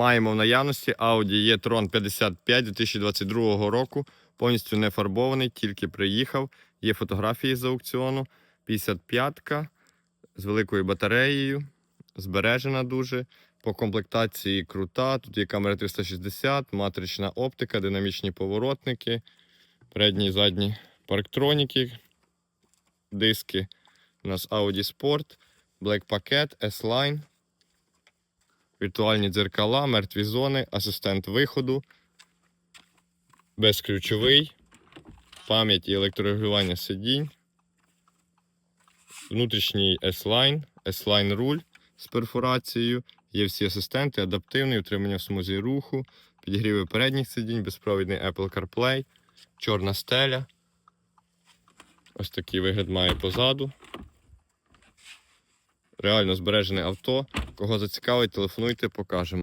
Маємо в наявності Audi e-tron 55 2022 року. Повністю не фарбований, тільки приїхав. Є фотографії з аукціону. 55-ка з великою батареєю. Збережена дуже. По комплектації крута. Тут є камера 360, матрична оптика, динамічні поворотники, передні і задні парктроніки, диски. У нас Audi Sport, Black Packet, S-Line, віртуальні дзеркала, мертві зони, асистент виходу, безключовий, пам'ять і електрорегулювання сидінь, внутрішній S-Line, S-Line руль з перфорацією. Є всі асистенти, адаптивний, утримання в смузі руху, підігріви передніх сидінь, безпровідний Apple CarPlay, чорна стеля. Ось такий вигляд має позаду. Реально збережене авто. Кого зацікавить, телефонуйте, покажемо.